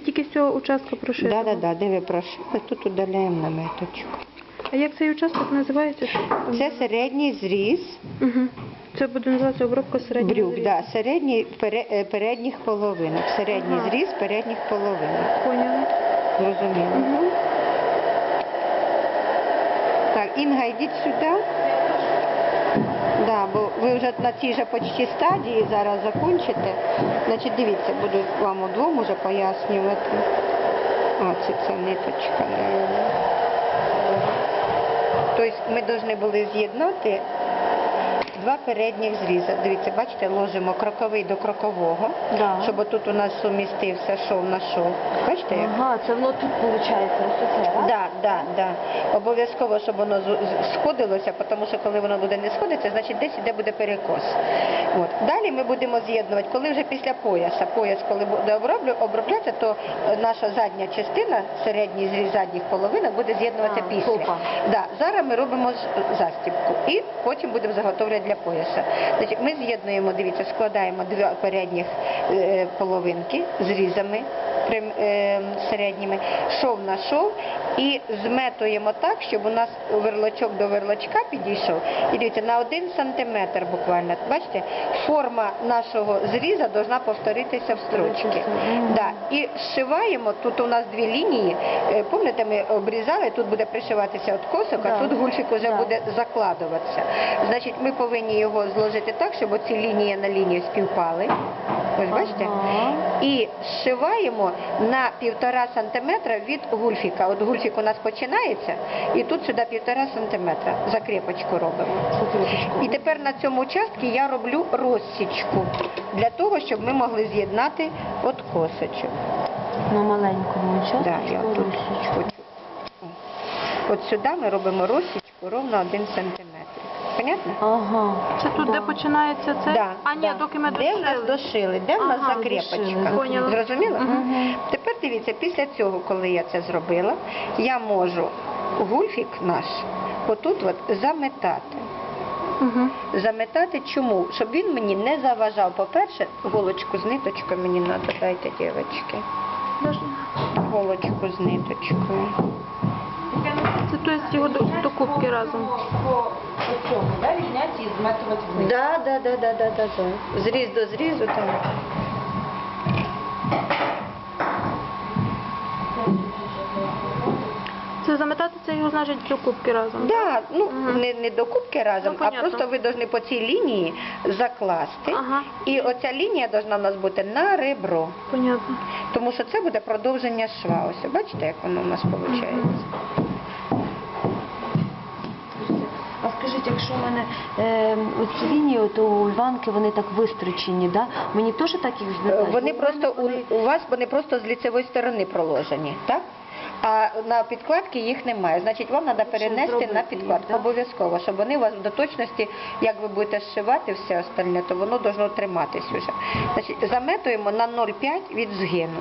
Це тільки з цього участку прошито? Да, да, да, де ви прошили, тут удаляємо наметочку. А як цей участок називається? Це середній зріз Угу. Це буде називатися обробка середнього брюк, зрізу. да, середній пере- е, передніх половинок. Середній Ага. зріз передніх половинок. Поняла. Зрозуміло. Угу. Так, Інга, йдіть сюди. Да, бо вже на цій же почті стадії зараз закінчите. Значить, дивіться, буду вам удвом уже пояснювати. А, це ниточка. Тобто ми повинні були з'єднати два передніх зріза. Дивіться, бачите, ложимо кроковий до крокового, Да. щоб тут у нас сумістився шов на шов. Бачите? як? Ага, це воно тут виходить, ось це, так? Да, да, да. Обов'язково, щоб воно з- з- сходилося, тому що коли воно буде не сходитися, значить десь іде буде перекос. От. Далі ми будемо з'єднувати, коли вже після пояса, пояс, коли буде оброблю, оброблятися, то е, наша задня частина, середній зріз задніх половинок буде з'єднуватися А, після. Да, зараз ми робимо з- застібку і потім будемо заготовляти для пояса. Значить, ми з'єднуємо, дивіться, складаємо дві передніх е, половинки зрізами середніми, шов на шов і зметуємо так, щоб у нас верлочок до верлочка підійшов. І дивіться, на один сантиметр буквально. Бачите, форма нашого зріза повинна повторитися в строчці. Да. І зшиваємо, тут у нас дві лінії. Е, Пам'ятаєте, ми обрізали, тут буде пришиватися от косок, а тут гульфік вже Да. буде закладуватися. Значить, ми повинні його зложити так, щоб оці лінії на лінію співпали. Ось бачите? І зшиваємо на півтора сантиметра від гульфіка. От гульфік у нас починається, і тут сюди півтора сантиметра. Закріпочку робимо. І тепер на цьому участку я роблю розсічку для того, щоб ми могли з'єднати от косочок. На маленькому участку. Да, я тут хочу. От сюди ми робимо розсічку ровно один сантиметр. Понятно? Ага. Це тут, да. де починається це? Да, а ні, да. доки ми Де в нас дошили. дошили, де в нас Ага, закріпочка. дошили, Поняла. Зрозуміло? Мгм. Тепер дивіться, після цього, коли я це зробила, я можу гульфік наш отут от заметати. Угу. Заметати чому? Щоб він мені не заважав. По-перше, голочку з ниточкою мені треба, дайте, дівчатки. Голочку з ниточкою. Це то есть його до, до кубки разом. Цьому, да, відняти і зметувати вниз. Да, да, да, да, да, да, да. Зріз до зрізу там. Це заметати це його значить до кубки разом. Да, ну Мгм. не, не до кубки разом, Ну, а понятно. просто ви повинні по цій лінії закласти. Ага. І оця лінія повинна у нас бути на ребро. Понятно. Тому що це буде продовження шва. Ось бачите, як воно у нас виходить. А скажіть, якщо в мене е, оці лінії, то у Іванки вони так вистрочені, да? Мені теж так їх? Е, Вони просто у, у вас вони просто з ліцевої сторони проложені, так? А на підкладки їх немає. Значить, вам треба перенести зробити на підкладку обов'язково, щоб вони у вас до точності, як ви будете зшивати все остальне, то воно должно триматись уже. Значить, заметуємо на 0,5 від згину.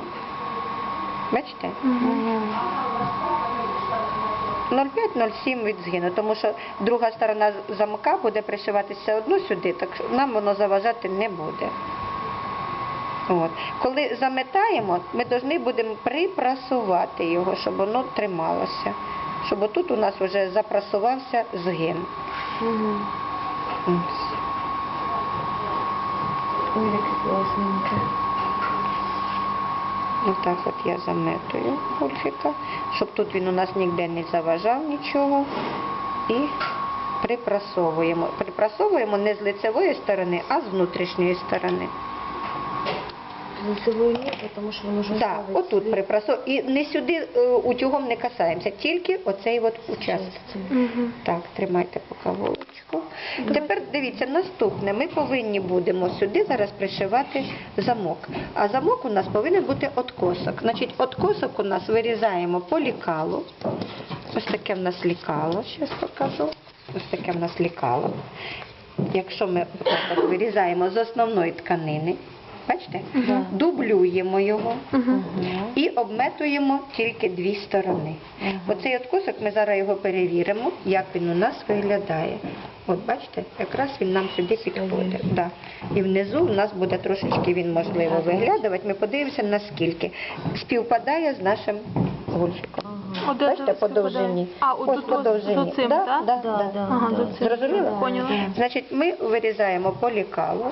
Бачите? Мгм. 0,5-0,7 від згину, тому що друга сторона замка буде пришиватися одно сюди, так що нам воно заважати не буде. От. Коли заметаємо, ми повинні будемо припрасувати його, щоб воно трималося. Щоб отут у нас вже запрасувався згин. Мгм. Ось. Ой, яке класненьке. Отак от я заметую гульфіка, щоб тут він у нас ніде не заважав нічого. І припрасовуємо. Припрасовуємо не з лицевої сторони, а з внутрішньої сторони. Лицевої ні, тому що воно вже Так, ставить отут сюди. І не сюди е, утюгом не касаємося, тільки оцей от участок. Угу. Так, тримайте поки голочку. Тепер дивіться, наступне. Ми повинні будемо сюди зараз пришивати замок. А замок у нас повинен бути откосок. Значить, откосок у нас вирізаємо по лікалу. Ось таке в нас лікало, зараз покажу. Ось таке в нас лікало. Якщо ми отак от вирізаємо з основної тканини, Бачите? Дублюємо його і обметуємо тільки дві сторони. Оцей от кусок ми зараз його перевіримо, як він у нас виглядає. От бачите, якраз він нам сюди підходить. Да. І внизу у нас буде трошечки він можливо виглядувати. Ми подивимося наскільки співпадає з нашим гульфіком. Бачите, по довжині. А, Ось по тут довжині. з оцим, Да, так? да, Ага. Поняла. Значить, ми вирізаємо по лікалу.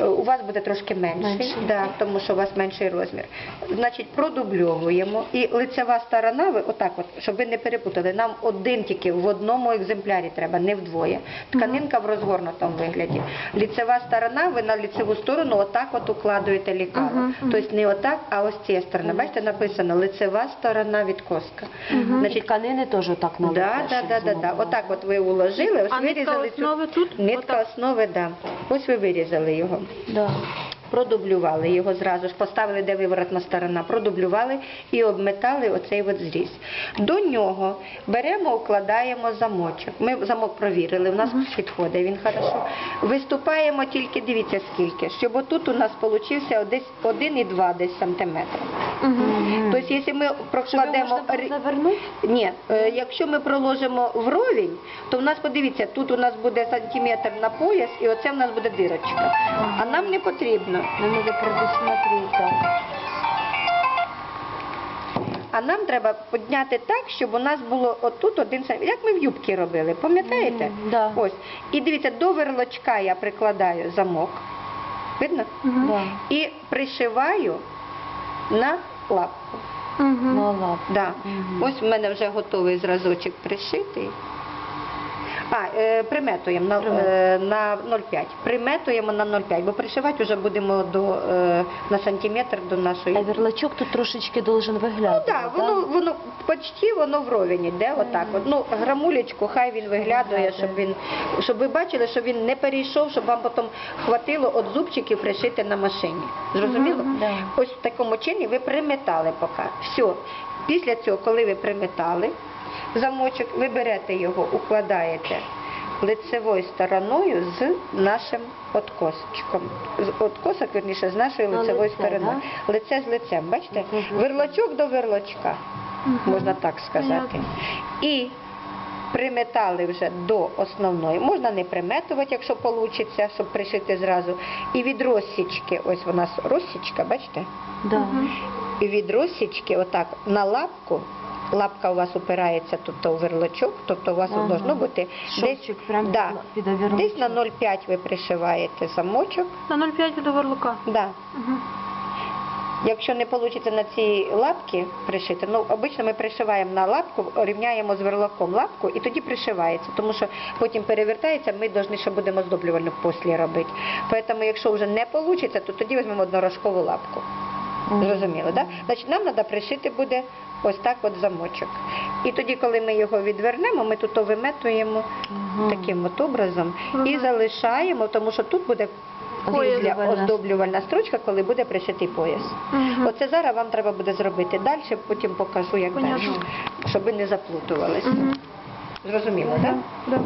Е, У вас буде трошки менший, Менший. Да, тому що у вас менший розмір. Значить, продубльовуємо. І лицева сторона, ви отак, от, щоб ви не перепутали, нам один тільки в одному екземплярі треба, не вдвоє. Тканинка в розгорнутому вигляді. Ліцева сторона, ви на ліцеву сторону отак от укладуєте мгм. Тобто не отак, а ось цієї сторони. Бачите, написано лицева сторона відкоска. Значить, Значить, тканини теж так нам Да, да, да, да, да. Отак от ви уложили, ось А нитка вирізали цю основи тут? нитка Отак? основи, да. Ось ви вирізали його. Да. Продублювали його зразу ж, поставили, де виворотна сторона, продублювали і обметали оцей от зріз. До нього беремо, укладаємо замочок. Ми замок провірили, у нас підходить він хорошо. Виступаємо тільки, дивіться скільки, щоб отут у нас получився десь 1,2 десь сантиметра. Мгм. Тобто, якщо ми прокладемо... рі- завернути? ні, е, якщо ми проложимо вровень, то в нас, подивіться, тут у нас буде сантиметр на пояс, і оце в нас буде дирочка. А нам не потрібно. Нам надо предусмотреть, так. А нам треба підняти так, щоб у нас було отут один сантиметр. Як ми в юбці робили, пам'ятаєте? Да. Ось. І дивіться, до верлочка я прикладаю замок. Видно? Да. І пришиваю на лапку. Угу. На лапку. Да. Угу. Ось в мене вже готовий зразочок пришитий. А, е, приметуємо на, е, на 0,5. Приметуємо на 0,5, бо пришивати вже будемо до, е, на сантиметр до нашої. А верлачок тут трошечки должен Ну виглядати. так, воно, воно почти воно вровень іде, отак. От. Ну, грамулечку, хай він виглядає, Виглядає. щоб він, щоб ви бачили, що він не перейшов, щоб вам потім хватило от зубчиків пришити на машині. Зрозуміло? Мгм, да. Ось в такому чині ви приметали поки. Все. Після цього, коли ви приметали замочок, ви берете його, укладаєте лицевою стороною з нашим откосочком. З откосок, верніше, з нашої На лицевої лице, сторони. Лице з лицем, бачите? Лице. Верлочок до верлочка, Мгм. можна так сказати. Понятно. І приметали вже до основної. Можна не приметувати, якщо вийде, щоб пришити зразу. І від розсічки, ось у нас розсічка, бачите? Да. Мгм. І від розсічки отак на лапку, лапка у вас упирається тут у верлочок, тобто у вас Ага. должно бути Шовчик прям да, під оверлочок. десь на 0,5 ви пришиваєте замочок. На 0,5 до горлука. Да. Мгм. Якщо не вийде на цій лапці пришити, ну обично ми пришиваємо на лапку, рівняємо з верлаком лапку і тоді пришивається, тому що потім перевертається, ми повинні ще будемо здоблювальну послі робити. Тому якщо вже не вийде, то тоді візьмемо однорожкову лапку. Зрозуміло, так? Значить, нам треба пришити буде ось так от замочок. І тоді, коли ми його відвернемо, ми тут виметуємо угу. таким от образом і залишаємо, тому що тут буде Після оздоблювальна строчка, коли буде пришитий пояс. Угу. Оце зараз вам треба буде зробити далі, потім покажу, як Понятно. далі, щоб ви не заплутувалися. Угу. Зрозуміло, так? Да.